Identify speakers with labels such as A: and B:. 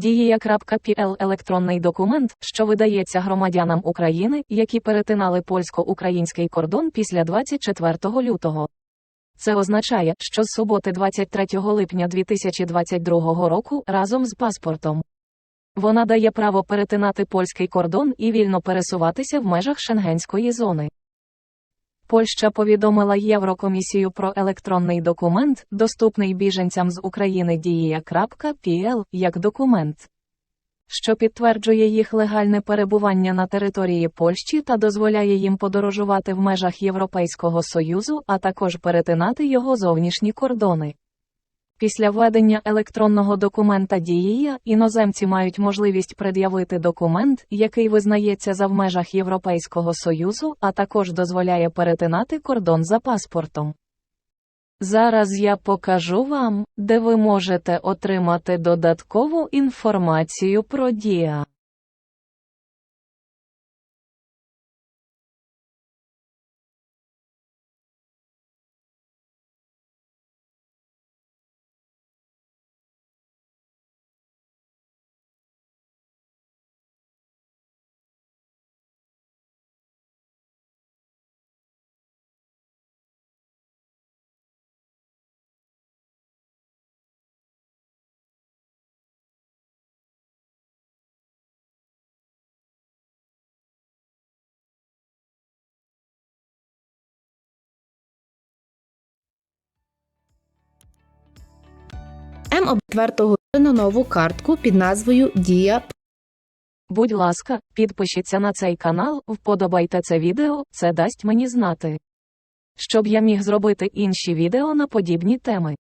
A: Дієя.пл електронний документ, що видається громадянам України, які перетинали польсько-український кордон після 24 лютого. Це означає, що з суботи 23 липня 2022 року разом з паспортом. Вона дає право перетинати польський кордон і вільно пересуватися в межах шенгенської зони. Польща повідомила Єврокомісію про електронний документ, доступний біженцям з України дія.пл, як документ, що підтверджує їх легальне перебування на території Польщі та дозволяє їм подорожувати в межах Європейського Союзу, а також перетинати його зовнішні кордони. Після введення електронного документа дієя іноземці мають можливість пред'явити документ, який визнається за в межах Європейського Союзу, а також дозволяє перетинати кордон за паспортом. Зараз я покажу вам, де ви можете отримати додаткову інформацію про дія.
B: М обтвердого на нову картку під назвою Дія
A: Будь ласка, підпишіться на цей канал, вподобайте це відео, це дасть мені знати. Щоб я міг зробити інші відео на подібні теми.